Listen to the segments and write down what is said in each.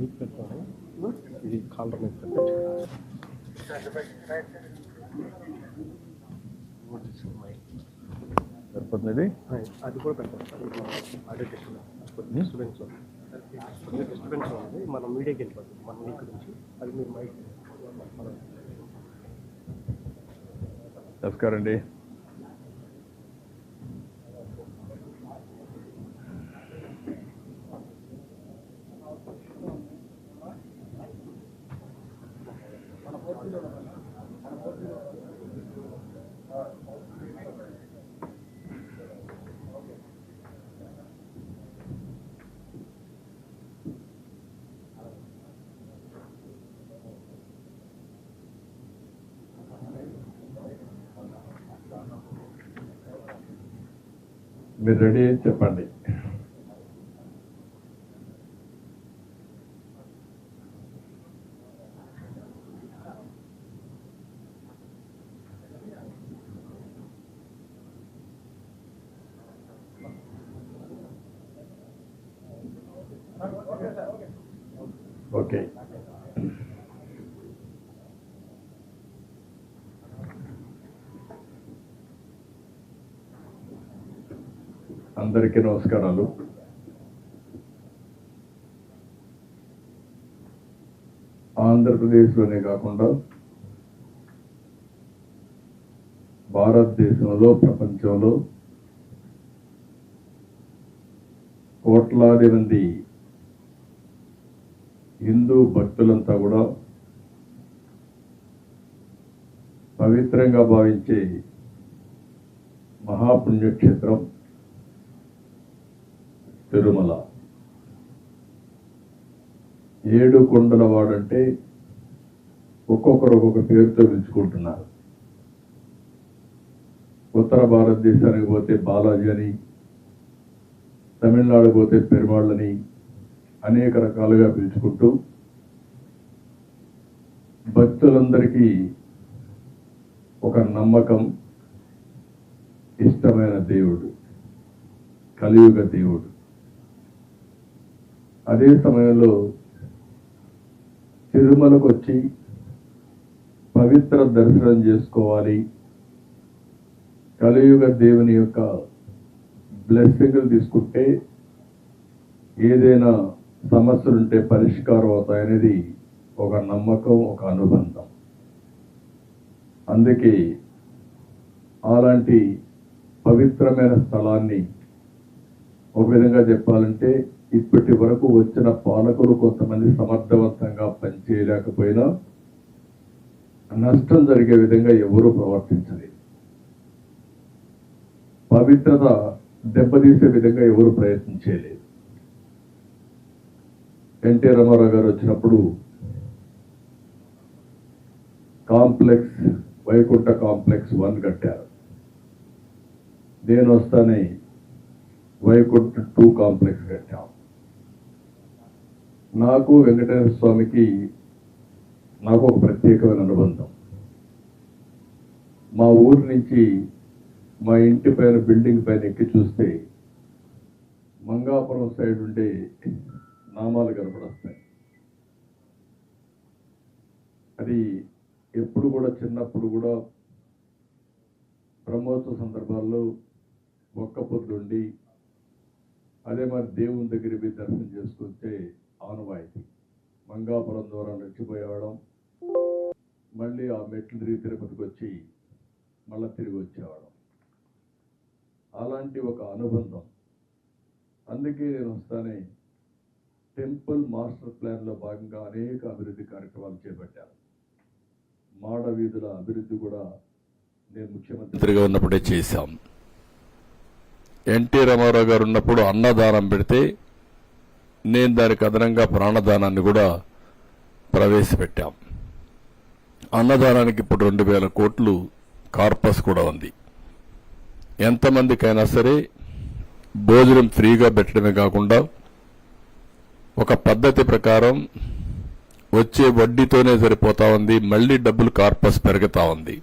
Mic పెట్టుకోండి. ఇది caller mic పెట్టచ్చు సరిపోతుంది అది కూడా పెట్టాలి డిస్టర్బెన్స్ డిస్టర్బెన్స్ ఉంది. మనం మీడియాకి వెళ్ళిపోతుంది మన లింక్ నుంచి. అది మీరు మైక్. నమస్కారం అండి. మీరు రెడీ అని చెప్పండి ఓకే అందరికీ నమస్కారాలు. ఆంధ్రప్రదేశ్లోనే కాకుండా భారతదేశంలో ప్రపంచంలో కోట్లాది మంది హిందూ భక్తులంతా కూడా పవిత్రంగా భావించే మహాపుణ్యక్షేత్రం తిరుమల. ఏడు కొండల వాడంటే ఒక్కొక్కరు ఒక్కొక్క పేరుతో పిలుచుకుంటున్నారు. ఉత్తర భారతదేశానికి పోతే బాలాజీ అని తమిళనాడు పోతే పెరుమాళ్ళని అనేక రకాలుగా పిలుచుకుంటూ భక్తులందరికీ ఒక నమ్మకం ఇష్టమైన దేవుడు కలియుగ దేవుడు. అదే సమయంలో తిరుమలకు వచ్చి పవిత్ర దర్శనం చేసుకోవాలి. కలియుగ దేవుని యొక్క బ్లెస్సింగ్లు తీసుకుంటే ఏదైనా సమస్యలుంటే పరిష్కారం అవుతాయనేది ఒక నమ్మకం ఒక అనుబంధం. అందుకే అలాంటి పవిత్రమైన స్థలాన్ని ఒక విధంగా చెప్పాలంటే ఇప్పటి వరకు వచ్చిన పాలకులు కొంతమంది సమర్థవంతంగా పనిచేయలేకపోయినా నష్టం జరిగే విధంగా ఎవరూ ప్రవర్తించలేదు. పవిత్రత దెబ్బతీసే విధంగా ఎవరు ప్రయత్నించలేదు ఎన్టీ రామారావు గారు వచ్చినప్పుడు కాంప్లెక్స్ వైకుంఠ కాంప్లెక్స్ వన్ కట్టారు. నేను వస్తానే వైకుంఠ టూ కాంప్లెక్స్ కట్టాం. నాకు వెంకటేశ్వర స్వామికి నాకు ఒక ప్రత్యేకమైన అనుబంధం. మా ఊరు నుంచి మా ఇంటి పైన బిల్డింగ్ పైన ఎక్కి చూస్తే మంగాపురం సైడ్ ఉండే నామాలు కనపడొస్తాయి. అది ఎప్పుడు కూడా చిన్నప్పుడు కూడా బ్రహ్మోత్సవ సందర్భాల్లో ఒక్క పొద్దుండి అదే మరి దేవుని దగ్గర పోయి దర్శనం చేసుకుంటే ఆనవాయితీ మంగాపురం ద్వారా నడిచిపోయేవాడం మళ్ళీ ఆ మెట్లు తిరిగి తిరుపతికి వచ్చి మళ్ళీ తిరిగి వచ్చేవాడం అలాంటి ఒక అనుబంధం. అందుకే నేను వస్తానే టెంపుల్ మాస్టర్ ప్లాన్లో భాగంగా అనేక అభివృద్ధి కార్యక్రమాలు చేపట్టాను. మాడ వీధుల అభివృద్ధి కూడా నేను ముఖ్యమంత్రిగా ఉన్నప్పుడే చేశాం. ఎన్టీ రామారావు గారు ఉన్నప్పుడు అన్నదానం పెడితే నేను దానికి అదనంగా ప్రాణదానాన్ని కూడా ప్రవేశపెట్టాం. అన్నదానానికి ఇప్పుడు రెండు వేల కోట్లు కార్పస్ కూడా ఉంది. ఎంతమందికైనా సరే భోజనం ఫ్రీగా పెట్టడమే కాకుండా ఒక పద్ధతి ప్రకారం వచ్చే వడ్డీతోనే సరిపోతా ఉంది మళ్ళీ డబ్బులు కార్పస్ పెరుగుతా ఉంది.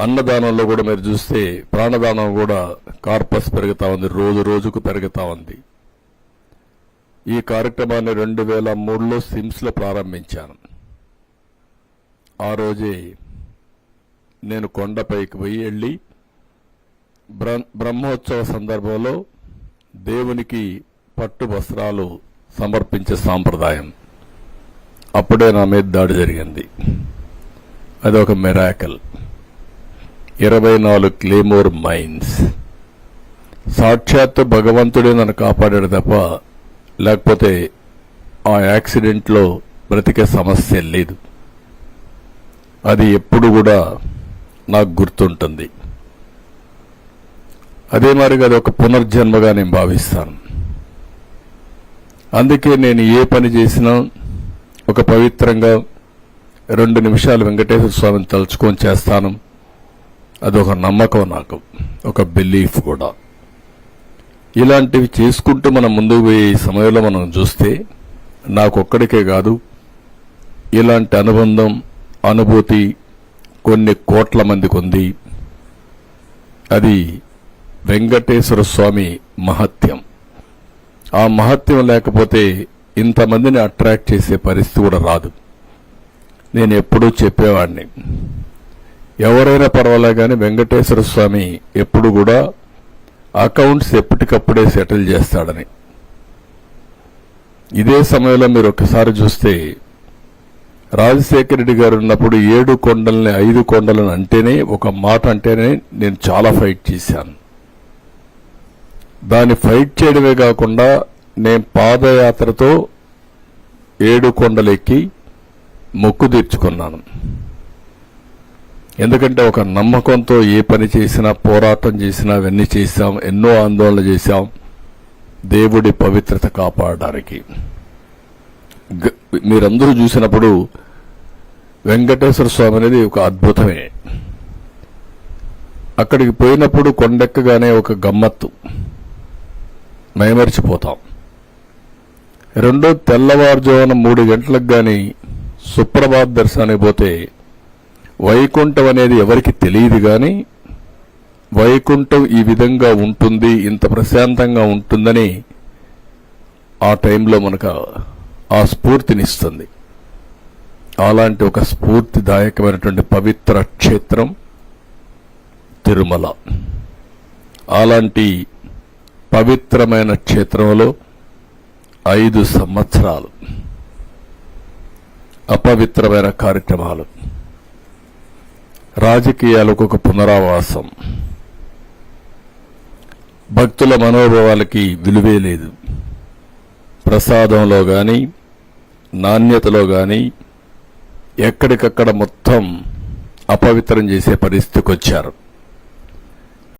అన్నదానంలో కూడా మీరు చూస్తే ప్రాణదానం కూడా కార్పస్ పెరుగుతా ఉంది రోజు రోజుకు పెరుగుతా ఉంది. ఈ కార్యక్రమాన్ని రెండు వేల మూడులో సిమ్స్లో ప్రారంభించాను. ఆ రోజే నేను కొండపైకి పోయి వెళ్ళి బ్ర- బ్రహ్మోత్సవ సందర్భంలో దేవునికి పట్టు వస్త్రాలు సమర్పించే సాంప్రదాయం. అప్పుడే నా మీద దాడి జరిగింది. అది ఒక మెరాకల్. ఇరవై నాలుగు క్లేమోర్ మైన్స్. సాక్షాత్తు భగవంతుడే నన్ను కాపాడాడు తప్ప లేకపోతే ఆ యాక్సిడెంట్లో బ్రతికే సమస్య లేదు. అది ఎప్పుడు కూడా నాకు గుర్తుంటుంది. అదే మరిగా అది ఒక పునర్జన్మగా నేను భావిస్తాను. అందుకే నేను ఏ పని చేసినా ఒక పవిత్రంగా రెండు నిమిషాలు వెంకటేశ్వర స్వామిని తలుచుకొని చేస్తాను. అదొక నమ్మకం నాకు ఒక బిలీఫ్ కూడా. ఇలాంటివి చేసుకుంటూ మనం ముందుకు పోయే సమయంలో మనం చూస్తే నాకొక్కడికే కాదు ఇలాంటి అనుబంధం అనుభూతి కొన్ని కోట్ల మందికి ఉంది. అది వెంకటేశ్వర స్వామి మహత్యం. ఆ మహత్యం లేకపోతే ఇంతమందిని అట్రాక్ట్ చేసే పరిస్థితి కూడా రాదు. నేను ఎప్పుడూ చెప్పేవాడిని. ఎవరైనా పర్వాలే కానీ వెంకటేశ్వర స్వామి ఎప్పుడు కూడా అకౌంట్స్ ఎప్పటికప్పుడే సెటిల్ చేస్తాడని. ఇదే సమయంలో మీరు ఒకసారి చూస్తే రాజశేఖర రెడ్డి గారు ఉన్నప్పుడు ఏడు కొండల్ని ఐదు కొండలను అంటేనే ఒక మాట అంటేనే నేను చాలా ఫైట్ చేశాను. దాన్ని ఫైట్ చేయడమే కాకుండా నేను పాదయాత్రతో ఏడు కొండలెక్కి మొక్కు తీర్చుకున్నాను. ఎందుకంటే ఒక నమ్మకంతో ఏ పని చేసినా పోరాటం చేసినా అవన్నీ చేశాం ఎన్నో ఆందోళన చేశాం దేవుడి పవిత్రత కాపాడడానికి. గ- మీరందరూ చూసినప్పుడు వెంకటేశ్వర స్వామి అనేది ఒక అద్భుతమే. అక్కడికి పోయినప్పుడు కొండెక్కగానే ఒక గమ్మత్తు. మైమరిచిపోతాం. రెండో తెల్లవారుజామున మూడు గంటలకు కానీ సుప్రభాత్ దర్శనానికి పోతే వైకుంఠం అనేది ఎవరికి తెలియదు కానీ వైకుంఠం ఈ విధంగా ఉంటుంది ఇంత ప్రశాంతంగా ఉంటుందని ఆ టైంలో మనకు ఆ స్ఫూర్తినిస్తుంది. అలాంటి ఒక స్ఫూర్తిదాయకమైనటువంటి పవిత్ర క్షేత్రం తిరుమల. అలాంటి పవిత్రమైన క్షేత్రంలో ఐదు సంవత్సరాలు. అపవిత్రమైన కార్యక్రమాలు. రాజకీయాలకు ఒక పునరావాసం. భక్తుల మనోభావాలకి విలువే లేదు. ప్రసాదంలో కానీ నాణ్యతలో కానీ ఎక్కడికక్కడ మొత్తం అపవిత్రం చేసే పరిస్థితికి వచ్చారు